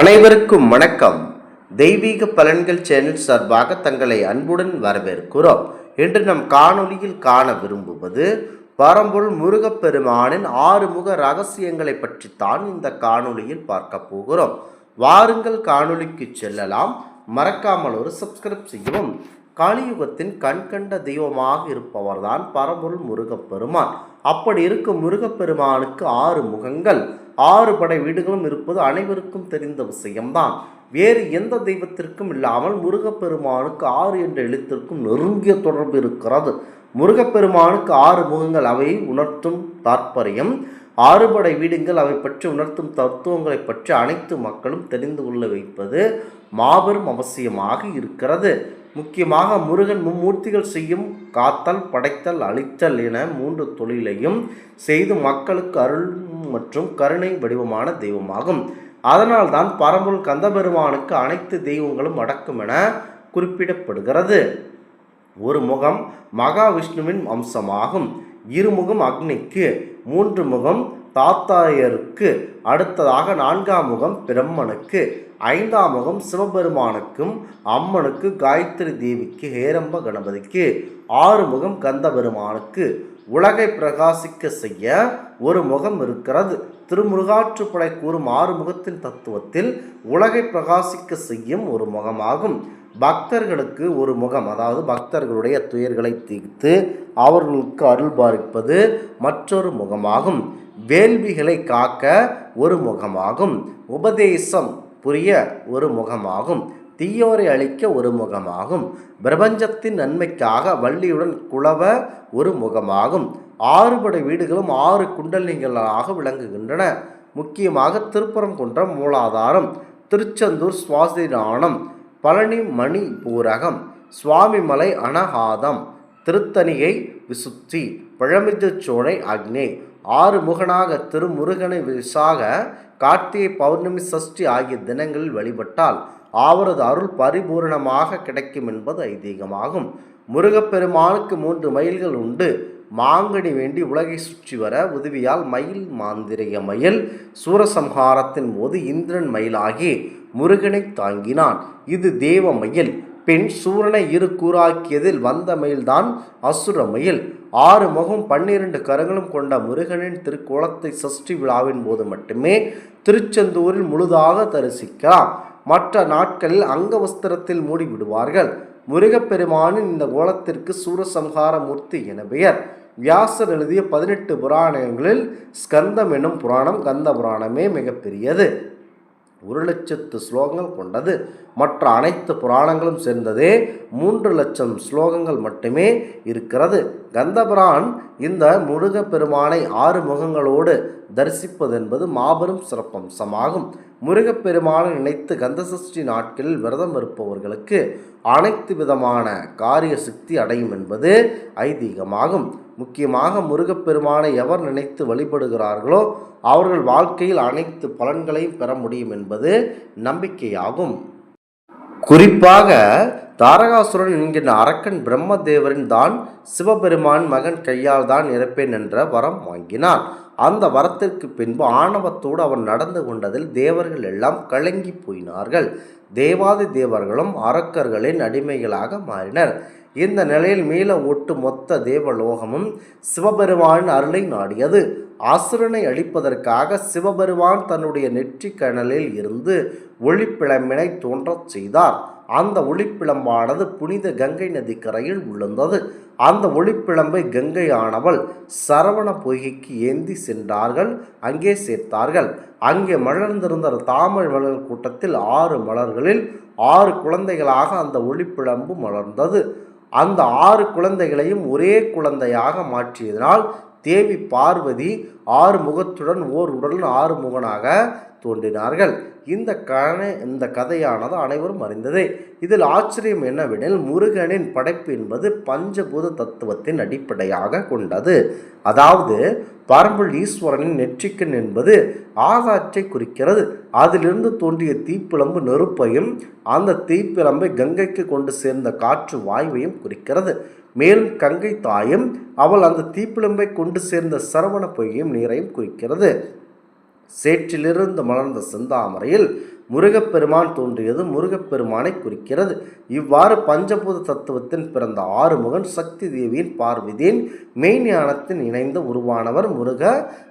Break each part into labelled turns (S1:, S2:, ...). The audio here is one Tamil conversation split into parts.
S1: அனைவருக்கும் வணக்கம். தெய்வீக பலன்கள் சேனல் சார்பாக தங்களை அன்புடன் வரவேற்கிறோம். இன்று நம் காணொலியில் காண விரும்புவது பரம்பொருள் முருகப்பெருமானின் ஆறுமுக ரகசியங்களை பற்றித்தான் இந்த காணொலியில் பார்க்க போகிறோம். வாருங்கள் காணொலிக்கு செல்லலாம். மறக்காமல் ஒரு சப்ஸ்கிரைப் செய்யவும். கலியுகத்தின் கண்கண்ட தெய்வமாக இருப்பவர்தான் பரம்பொருள் முருகப்பெருமான். அப்படி இருக்கும் முருகப்பெருமானுக்கு ஆறு முகங்கள். ஆறு படை வீடுகளும் இருப்பது அனைவருக்கும் தெரிந்த விஷயம்தான். வேறு எந்த தெய்வத்திற்கும் இல்லாமல் முருகப்பெருமானுக்கு ஆறு என்ற எழுத்திற்கும் நெருங்கிய தொடர்பு இருக்கிறது. முருகப்பெருமானுக்கு ஆறு முகங்கள் அவை உணர்த்தும் தாற்பயம். ஆறுபடை வீடுங்கள் அவை பற்றி உணர்த்தும் தத்துவங்களை பற்றி அனைத்து மக்களும் தெரிந்து கொள்ள வைப்பது மாபெரும் அவசியமாக இருக்கிறது. முக்கியமாக முருகன் மும்மூர்த்திகள் செய்யும் காத்தல் படைத்தல் அழித்தல் என மூன்று தொழிலையும் செய்து மக்களுக்கு அருள் மற்றும் கருணை வடிவமான தெய்வமாகும். அதனால்தான் பரம்பொருள் கந்தபெருமானுக்கு அனைத்து தெய்வங்களும் அடக்கும் என குறிப்பிடப்படுகிறது. ஒரு முகம் மகாவிஷ்ணுவின் அம்சமாகும் இருமுகம் அக்னிக்கு மூன்று முகம் தாத்தாயருக்கு அடுத்ததாக நான்காம் முகம் பிரம்மனுக்கு ஐந்தாம் முகம் சிவபெருமானுக்கும் அம்மனுக்கு காயத்ரி தேவிக்கு ஹேரம்ப கணபதிக்கு ஆறு முகம் கந்த பெருமானுக்கு உலகை பிரகாசிக்க செய்ய ஒரு முகம் இருக்கிறது. திருமுருகாற்றுப்படை கூறும் ஆறு முகத்தின் தத்துவத்தில் உலகை பிரகாசிக்க செய்யும் ஒரு முகமாகும். பக்தர்களுக்கு ஒரு முகம் அதாவது பக்தர்களுடைய துயர்களை தீர்த்து அவர்களுக்கு அருள் பார்ப்பது மற்றொரு முகமாகும். வேள்விகளை காக்க ஒரு முகமாகும். உபதேசம் புரிய ஒரு முகமாகும். தீயோரை அழிக்க ஒரு முகமாகும். பிரபஞ்சத்தின் நன்மைக்காக வள்ளியுடன் குழவ ஒரு முகமாகும். ஆறுபடை வீடுகளும் ஆறு குண்டலிங்களாக விளங்குகின்றன. முக்கியமாக திருப்பரங்குன்றம் மூலாதாரம் திருச்செந்தூர் சுவாசிராணம் பழனி மணி பூரகம் சுவாமிமலை அனகாதம் திருத்தணியை விசுத்தி பழமிச்சோலை அக்னி ஆறு முகனாக திருமுருகனை விசாக கார்த்திகை பௌர்ணமி சஷ்டி ஆகிய தினங்களில் வழிபட்டால் அவரது அருள் பரிபூரணமாக கிடைக்கும் என்பது ஐதீகமாகும். முருகப்பெருமானுக்கு மூன்று மயில்கள் உண்டு. மாங்கனி வேண்டி உலகை சுற்றி வர உதவியால் மயில் மாந்திரைய மயில் சூரசம்ஹாரத்தின் போது இந்திரன் மயிலாகி முருகனை தாங்கினான். இது தேவ மயில். பின் சூரனை இரு கூறாக்கியதில் வந்த மயில்தான் அசுர மயில். ஆறு முகம் பன்னிரண்டு கரங்களும் கொண்ட முருகனின் திருக்கோலத்தை சஷ்டி விழாவின் போது மட்டுமே திருச்செந்தூரில் முழுதாக தரிசிக்கலாம். மற்ற நாட்களில் அங்கவஸ்திரத்தில் மூடிவிடுவார்கள். முருகப்பெருமானின் இந்த கோலத்திற்கு சூரசம்ஹார மூர்த்தி என பெயர். வியாசர் எழுதிய பதினெட்டு புராணங்களில் ஸ்கந்தம் என்னும் புராணம் கந்த புராணமே மிகப்பெரியது. ஒரு லட்சத்து ஸ்லோகங்கள் கொண்டது. மற்ற அனைத்து புராணங்களும் சேர்ந்ததே மூன்று லட்சம் ஸ்லோகங்கள் மட்டுமே இருக்கிறது. கந்தபுரான் இந்த முருகப்பெருமானை ஆறு முகங்களோடு தரிசிப்பது என்பது மாபெரும் சிறப்பம்சமாகும். முருகப்பெருமானை நினைத்து கந்தசஷ்டி நாட்களில் விரதம் இருப்பவர்களுக்கு அனைத்து விதமான காரிய சக்தி அடையும் என்பது ஐதீகமாகும். முக்கியமாக முருகப்பெருமானை எவர் நினைத்து வழிபடுகிறார்களோ அவர்கள் வாழ்க்கையில் அனைத்து பலன்களையும் பெற முடியும் என்பது நம்பிக்கையாகும். குறிப்பாக தாரகாசுரன் என்கின்ற அரக்கன் பிரம்மதேவரின் தான் சிவபெருமான் மகன் கையால் தான் இறப்பேன் என்ற வரம் வாங்கினான். அந்த வரத்திற்கு பின்பு ஆணவத்தோடு அவன் நடந்து கொண்டதில் தேவர்கள் எல்லாம் கலங்கி போயினார்கள். தேவாதி தேவர்களும் அரக்கர்களின் அடிமைகளாக மாறினர். இந்த நிலையில் மீள ஒட்டு மொத்த தேவலோகமும் சிவபெருமானின் அருளை நாடியது. அசுரனை அழிப்பதற்காக சிவபெருமான் தன்னுடைய நெற்றி கணலில் இருந்து ஒளிப்பிளம்பினை தோன்றச் செய்தார். அந்த ஒளிப்பிளம்பானது புனித கங்கை நதி கரையில் விழுந்தது அந்த ஒளிப்பிளம்பை கங்கையானவள் சரவண பொய்கைக்கு ஏந்தி சென்றார்கள் அங்கே சேர்த்தார்கள். அங்கே மலர்ந்திருந்த தாமரை மலர் கூட்டத்தில் ஆறு மலர்களில் ஆறு குழந்தைகளாக அந்த ஒளிப்பிளம்பு மலர்ந்தது. அந்த ஆறு குழந்தைகளையும் ஒரே குழந்தையாக மாற்றியதனால் தேவி பார்வதி ஆறு முகத்துடன் ஓர் உடல் ஆறு முகனாக தோன்றினார்கள். இந்த கண இந்த கதையானது அனைவரும் அறிந்ததே. இதில் ஆச்சரியம் என்னவெனில் முருகனின் படைப்பு என்பது பஞ்சபூத தத்துவத்தின் அடிப்படையாக கொண்டது. அதாவது பரம்புள் ஈஸ்வரனின் நெற்றிக்கண் என்பது ஆகாற்றை குறிக்கிறது. அதிலிருந்து தோன்றிய தீப்பிழம்பு நெருப்பையும் அந்த தீப்பிழம்பை கங்கைக்கு கொண்டு சேர்ந்த காற்று வாயுவையும் குறிக்கிறது. மேலும் கங்கை தாயும் அவள் அந்த தீப்பிழம்பை கொண்டு சேர்ந்த சரவண பொய்யையும் நீரையும் குறிக்கிறது. சேற்றிலிருந்து மலர்ந்த செந்தாமரையில் முருகப்பெருமான் தோன்றியது. முருகப்பெருமானை குறிக்கிறது. இவ்வாறு பஞ்சபூத தத்துவத்தின் பிறந்த ஆறுமுகன் சக்தி தேவியின் பார்வதியின் மெய்ஞானத்தின் இணைந்து உருவானவர் முருக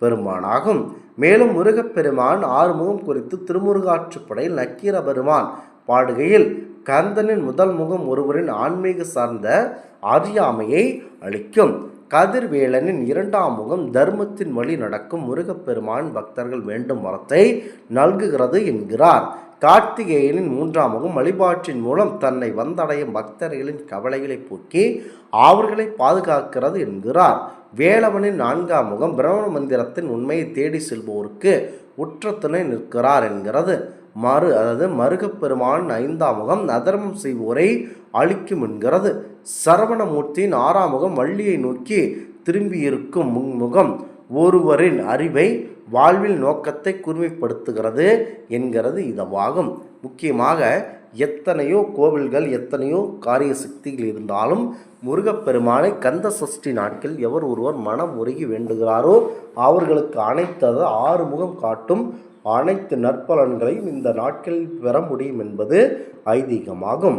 S1: பெருமானாகும் மேலும் முருகப்பெருமான் ஆறுமுகம் குறித்து திருமுருகாற்றுப்படையில் நக்கீர பெருமான் பாடுகையில் கந்தனின் முதல் முகம் ஒருவரின் ஆன்மீக சார்ந்த அறியாமையை அளிக்கும். கதிர்வேலனின் இரண்டாம் முகம் தர்மத்தின் வழி நடக்கும் முருகப்பெருமான் பக்தர்கள் வேண்டும் வரத்தை நல்குகிறது என்கிறார். கார்த்திகேயனின் மூன்றாம் முகம் வழிபாட்டின் மூலம் தன்னை வந்தடையும் பக்தர்களின் கவலைகளை போக்கி அவர்களை பாதுகாக்கிறது என்கிறார். வேலவனின் நான்காம் முகம் பிரம்ம மந்திரத்தின் உண்மையை தேடி செல்பவருக்கு உற்ற துணை நிற்கிறார் என்கிறது. மறு அதாவது மருகப்பெருமான் ஐந்தாம் முகம் அதர்மம் செய்வோரை அழிக்கும் என்கிறது. சரவணமூர்த்தியின் ஆறாம் முகம் வள்ளியை நோக்கி திரும்பியிருக்கும் முன்முகம் ஒருவரின் அறிவை வாழ்வில் நோக்கத்தை குறுமைப்படுத்துகிறது என்கிறது இதவாகும். முக்கியமாக எத்தனையோ கோவில்கள் எத்தனையோ காரிய சக்திகள் இருந்தாலும் முருகப்பெருமானை கந்த சஷ்டி நாட்கள் எவர் ஒருவர் மனம் உருகி வேண்டுகிறாரோ அவர்களுக்கு அனைத்தது ஆறு முகம் காட்டும் அனைத்து நற்பலன்களையும் இந்த நாட்களில் பெற முடியும் என்பது ஐதீகமாகும்.